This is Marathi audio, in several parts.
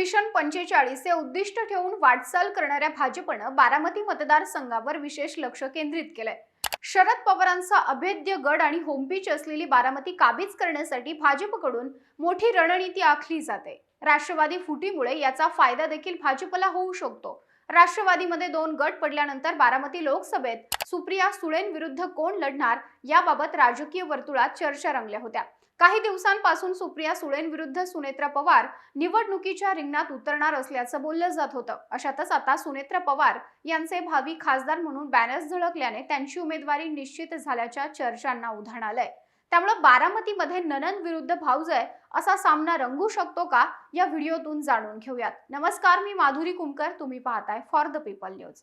मिशन पंचेचाळीस हे उद्दिष्ट ठेवून वाटचाल करणाऱ्या भाजपनं बारामती मतदारसंघावर विशेष लक्ष केंद्रित केलंय. शरद पवारांचा अभेद्य गड आणि होमपीच असलेली बारामती काबीज करण्यासाठी भाजपकडून मोठी रणनीती आखली जाते. राष्ट्रवादी फुटीमुळे याचा फायदा देखील भाजपला होऊ शकतो. राष्ट्रवादीमध्ये दोन गट पडल्यानंतर बारामती लोकसभेत सुप्रिया सुळेंविरुद्ध कोण लढणार याबाबत राजकीय वर्तुळात चर्चा रंगल्या होत्या. काही दिवसांपासून सुप्रिया सुळेंविरुद्ध सुनेत्रा पवार निवडणुकीच्या रिंगणात उतरणार असल्याचं बोललं जात होतं. अशातच आता सुनेत्रा पवार यांचे भावी खासदार म्हणून बॅनर्स झळकल्याने त्यांची उमेदवारी निश्चित झाल्याच्या चर्चांना उधाण आलंय. त्यामुळे बारामतीमध्ये ननन विरुद्ध भाऊजय असा सामना रंगू शकतो का या व्हिडिओतून जाणून घेऊयात. नमस्कार मी माधुरी कुमकर तुम्ही पाहताय फॉर द पीपल न्यूज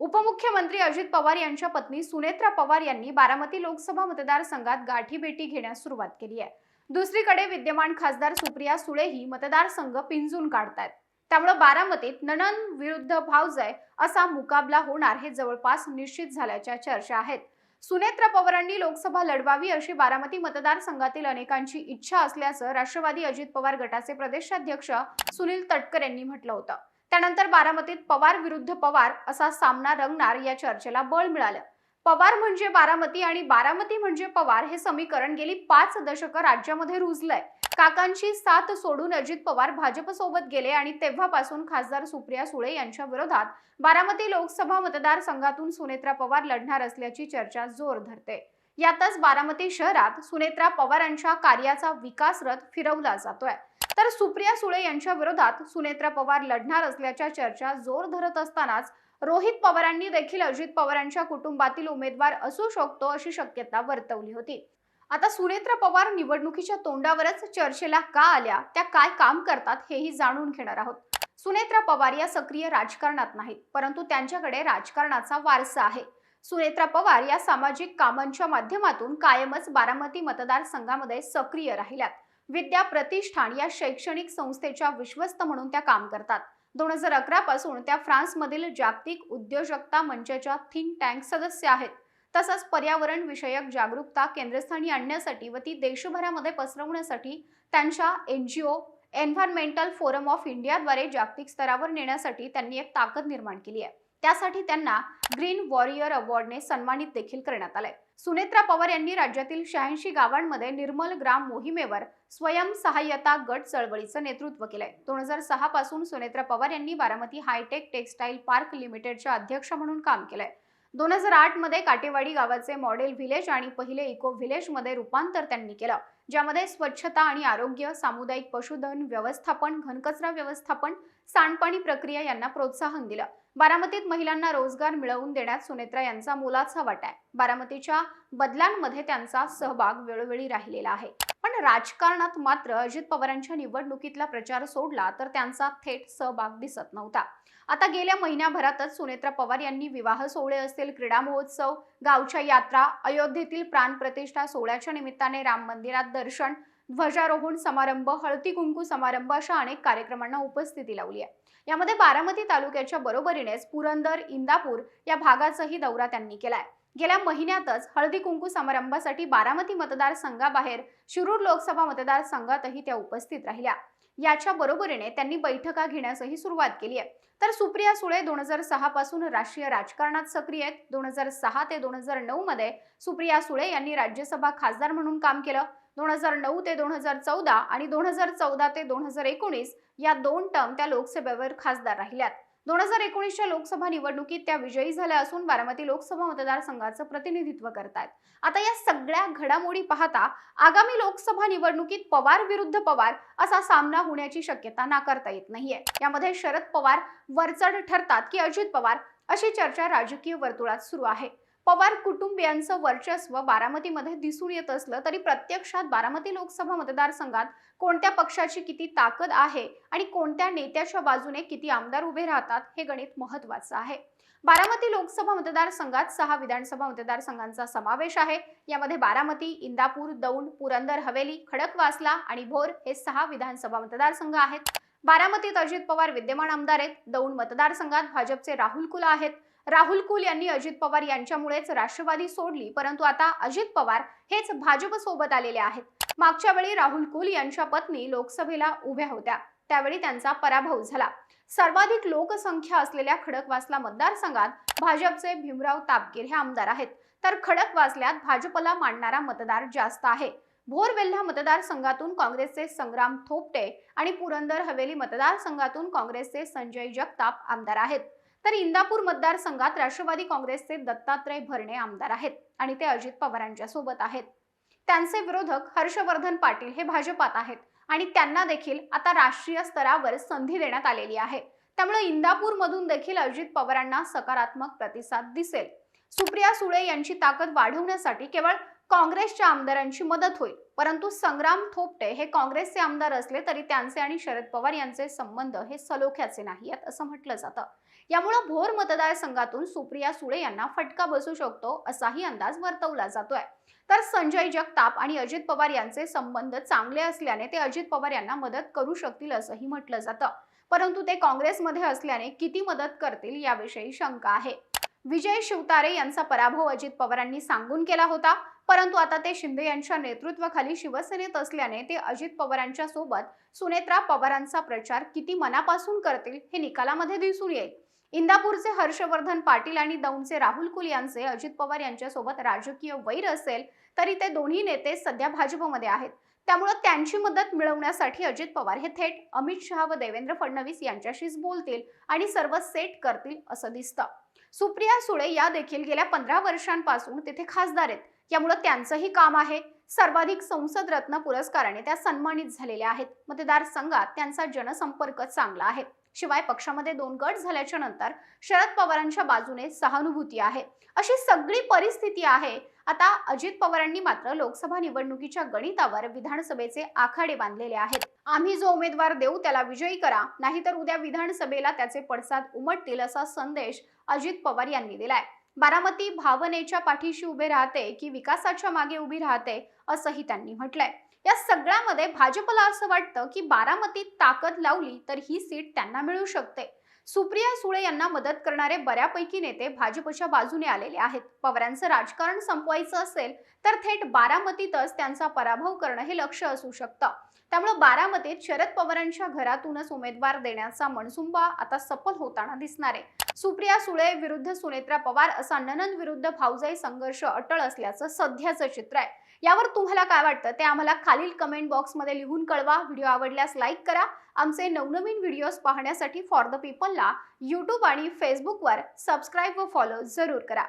उपमुख्यमंत्री अजित पवार यांच्या पत्नी सुनेत्रा पवार यांनी बारामती लोकसभा मतदारसंघात गाठीभेटी घेण्यास सुरुवात केली आहे. दुसरीकडे विद्यमान खासदार सुप्रिया सुळेही मतदारसंघ पिंजून काढतायत. त्यामुळे बारामतीत ननन विरुद्ध भावजय असा मुकाबला होणार हे जवळपास निश्चित झाल्याच्या चर्चा आहेत. सुनेत्रा पवारांनी लोकसभा लढवावी अशी बारामती मतदारसंघातील अनेकांची इच्छा असल्याचं राष्ट्रवादी अजित पवार गटाचे प्रदेशाध्यक्ष सुनील तटकर यांनी म्हटलं होतं. त्यानंतर बारामतीत पवार विरुद्ध पवार असा सामना रंगणार या चर्चेला बळ मिळालं. पवार म्हणजे बारामती आणि बारामती म्हणजे पवार हे समीकरण गेली पाच दशकं राज्यामध्ये रुजलंय. काकांची साथ सोडून अजित पवार भाजपसोबत गेले आणि तेव्हापासून खासदार सुप्रिया सुळे यांच्या विरोधात बारामती लोकसभा मतदारसंघातून सुनेत्रा पवार लढणार असल्याची चर्चा जोर धरते. यातच बारामती शहरात सुनेत्रा पवारांच्या कार्याचा विकास रथ फिरवला जातोय. तर सुप्रिया सुळे यांच्या विरोधात सुनेत्रा पवार लढणार असल्याच्या चर्चा जोर धरत असतानाच रोहित पवारांनी देखील अजित पवारांच्या कुटुंबातील उमेदवार असू शकतो अशी शक्यता वर्तवली होती. आता सुनेत्रा पवार निवडणुकीच्या तोंडावरच चर्चेला का आल्या? त्या काय काम करतात हेही जाणून घेणार आहोत. सुनेत्रा पवार या सक्रिय राजकारणात नाहीत परंतु त्यांच्याकडे राजकारणाचा वारसा आहे. सुनेत्रा पवार या सामाजिक कामांच्या माध्यमातून कायमच बारामती मतदारसंघामध्ये सक्रिय राहिल्यात. विद्या प्रतिष्ठान या शैक्षणिक संस्थेच्या विश्वस्त म्हणून त्या काम करतात. दोन हजार अकरा पासून त्या फ्रान्समधील जागतिक उद्योजकता मंचाच्या थिंक टँक सदस्य आहेत. तसंच पर्यावरण विषयक जागरूकता केंद्रस्थानी आणण्यासाठी व ती देशभरामध्ये पसरवण्यासाठी त्यांच्या N G O environmental forum of इंडियाद्वारे जागतिक स्तरावर नेण्यासाठी त्यांनी एक ताकद निर्माण केली आहे. त्यासाठी त्यांना ग्रीन वॉरियर अवॉर्डने सन्मानित देखील करण्यात आलंय. सुनेत्रा पवार यांनी राज्यातील शहाऐंशी गावांमध्ये निर्मल ग्राम मोहिमेवर स्वयंसहाय्यता गट चळवळीचं नेतृत्व केलंय. दोन हजार सहा पासून सुनेत्रा पवार यांनी बारामती हायटेक टेक्सटाईल पार्क लिमिटेडच्या अध्यक्ष म्हणून काम केलंय. दोन हजार आठमध्ये काटेवाडी गावाचे मॉडेल व्हिलेज आणि पहिले इको व्हिलेजमध्ये रूपांतर त्यांनी केलं ज्यामध्ये स्वच्छता आणि आरोग्य सामुदायिक पशुधन व्यवस्थापन घनकचरा व्यवस्थापन सांडपाणी प्रक्रिया यांना प्रोत्साहन दिलं. बारामतीत महिलांना रोजगार मिळवून देण्यात सुनेत्रा यांचा मोलाचा वाटा आहे. बारामतीच्या बदलांमध्ये त्यांचा सहभाग वेळोवेळी राहिलेला आहे. पण राजकारणात मात्र अजित पवारांच्या निवडणुकीतला प्रचार सोडला तर त्यांचा थेट सहभाग दिसत नव्हता. आता गेल्या महिन्याभरातच सुनेत्रा पवार यांनी विवाह सोहळे असतील क्रीडा महोत्सव गावच्या यात्रा अयोध्येतील प्राणप्रतिष्ठा सोहळ्याच्या निमित्ताने राम मंदिरात दर्शन ध्वजारोहण समारंभ हळदी कुंकू समारंभ अशा अनेक कार्यक्रमांना उपस्थिती लावली आहे. यामध्ये बारामती तालुक्याच्या बरोबरीनेच पुरंदर इंदापूर या भागाचाही दौरा त्यांनी केलाय. गेल्या महिन्यातच हळदी कुंकू समारंभासाठी बारामती मतदारसंघाबाहेर शिरूर लोकसभा मतदारसंघातही त्या उपस्थित राहिल्या. याच्या बरोबरीने त्यांनी बैठका घेण्यासही सुरुवात केली आहे. तर सुप्रिया सुळे दोन हजार सहा पासून राष्ट्रीय राजकारणात सक्रिय आहेत. दोन हजार सहा ते दोन हजार नऊ मध्ये सुप्रिया सुळे यांनी राज्यसभा खासदार म्हणून काम केलं. दोन हजार नऊ ते दोन हजार चौदा आणि दोन हजार चौदा ते दोन हजार एकोणीस या दोन टर्म त्या लोकसभेवर खासदार राहिल्यात. दोन हजार एकोणीसच्या लोकसभा निवडणुकीत त्या विजयी झाल्या असून बारामती लोकसभा मतदारसंघाचं प्रतिनिधित्व करतायत. आता या सगळ्या घडामोडी पाहता आगामी लोकसभा निवडणुकीत पवार विरुद्ध पवार असा सामना होण्याची शक्यता नाकारता येत नाहीये. यामध्ये शरद पवार वरचढ ठरतात की अजित पवार अशी चर्चा राजकीय वर्तुळात सुरू आहे. पवार कुटुंबियांचं वर्चस्व बारामतीमध्ये दिसून येत असलं तरी प्रत्यक्षात बारामती लोकसभा मतदारसंघात कोणत्या पक्षाची किती ताकद आहे आणि कोणत्या नेत्याच्या बाजूने किती आमदार उभे राहतात हे गणित महत्वाचं आहे. बारामती लोकसभा मतदारसंघात सहा विधानसभा मतदारसंघांचा समावेश आहे. यामध्ये बारामती इंदापूर दौंड पुरंदर हवेली खडकवासला आणि भोर हे सहा विधानसभा मतदारसंघ आहेत. बारामतीत अजित पवार विद्यमान आमदार आहेत. दौंड मतदारसंघात भाजपचे राहुल कुला आहेत. राहुल कुल यांनी अजित पवार यांच्यामुळेच राष्ट्रवादी सोडली परंतु आता अजित पवार हेच भाजप सोबत आलेले आहेत. मागच्या वेळी राहुल कुल यांच्या पत्नी लोकसभेला उभ्या होत्या. त्यावेळी त्यांचा पराभव झाला. सर्वाधिक लोकसंख्या असलेल्या खडकवासला मतदारसंघात भाजपचे भीमराव तापकीर हे आमदार आहेत. तर खडकवासल्यात भाजपला मांडणारा मतदार जास्त आहे. भोर वेल्हा मतदारसंघातून काँग्रेसचे संग्राम थोपटे आणि पुरंदर हवेली मतदारसंघातून काँग्रेसचे संजय जगताप आमदार आहेत. तर इंदापूर मतदारसंघात राष्ट्रवादी काँग्रेसचे दत्तात्रय भरणे आमदार आहेत आणि ते अजित पवारांच्या सोबत आहेत. त्यांचे विरोधक हर्षवर्धन पाटील हे भाजपात आहेत आणि त्यांना देखील आता राष्ट्रीय स्तरावर संधी देण्यात आलेली आहे. त्यामुळे इंदापूर मधून देखील अजित पवारांना सकारात्मक प्रतिसाद दिसेल. सुप्रिया सुळे यांची ताकद वाढवण्यासाठी केवळ काँग्रेसच्या आमदारांची मदत होईल परंतु संग्राम थोपटे हे काँग्रेसचे आमदार असले तरी त्यांचे आणि शरद पवार यांचे संबंध हे सलोख्याचे नाहीत असं म्हटलं जातं. यामुळे भोर मतदारसंघातून सुप्रिया सुळे यांना फटका बसू शकतो असाही अंदाज वर्तवला जातोय. तर संजय जगताप आणि अजित पवार यांचे संबंध चांगले असल्याने ते अजित पवार यांना मदत करू शकतील असंही म्हटलं जातं. परंतु ते काँग्रेसमध्ये असल्याने किती मदत करतील याविषयी शंका आहे. विजय शिवतारे यांचा पराभव अजित पवारांनी सांगून केला होता परंतु आता ते शिंदे यांच्या नेतृत्वाखाली शिवसेनेत असल्याने ते अजित पवारांच्या सोबत सुनेत्रा पवारांचा प्रचार किती मनापासून करतील हे निकालामध्ये दिसून येईल. इंदापूरचे हर्षवर्धन पाटील आणि दौंडचे राहुल कुल यांचे अजित पवार यांच्यासोबत राजकीय वैर असेल तरी ते दोन्ही नेते सध्या भाजपमध्ये आहेत. त्यामुळे त्यांची मदत मिळवण्यासाठी अजित पवार हे थेट अमित शहा व देवेंद्र फडणवीस यांच्याशीच बोलतील आणि सर्व सेट करतील असं दिसतं. सुप्रिया सुळे या देखील गेल्या पंधरा वर्षांपासून तिथे खासदार आहेत. यामुळे त्यांचंही काम आहे. सर्वाधिक संसद रत्न पुरस्काराने त्या सन्मानित झालेल्या आहेत. मतदारसंघात त्यांचा जनसंपर्क चांगला आहे. शिवाय पक्षामध्ये दोन गट झाल्याच्यानंतर शरद पवारांच्या बाजूने सहानुभूती आहे. अशी सगळी परिस्थिती आहे. आता अजित पवारांनी मात्र लोकसभा निवडणुकीच्या गणितावर विधानसभेचे आखाडे बांधलेले आहेत. आम्ही जो उमेदवार देऊ त्याला विजयी करा नाहीतर उद्या विधानसभेला त्याचे पडसाद उमटतील असा संदेश अजित पवार यांनी दिलाय. बारामती भावनेच्या पाठीशी उभे राहते की विकासाच्या मागे उभी राहते असंही त्यांनी म्हटलंय. या सगळ्यामध्ये भाजपला असं वाटतं की बारामतीत ताकद लावली तर ही सीट त्यांना मिळू शकते. सुप्रिया सुळे यांना मदत करणारे बऱ्यापैकी नेते भाजपच्या बाजूने आलेले आहेत. पवारांचं राजकारण संपवायचं असेल तर थेट बारामतीतच त्यांचा पराभव करणं हे लक्ष असू शकतं. त्यामुळे बारामतीत शरद पवारांच्या घरातूनच उमेदवार देण्याचा मनसुंबा आता सफल होताना दिसणार आहे. सुप्रिया सुळे विरुद्ध सुनेत्रा पवार असा ननंद विरुद्ध भाऊजाई संघर्ष अटळ असल्याचं सध्याचं चित्र आहे. यावर तुम्हाला काय वाटतं ते आम्हाला खालील कमेंट बॉक्समध्ये लिहून कळवा. व्हिडिओ आवडल्यास लाईक करा. आमचे नवनवीन व्हिडिओज पाहण्यासाठी फॉर द पीपलला यूट्यूब आणि फेसबुकवर सबस्क्राईब व फॉलो जरूर करा.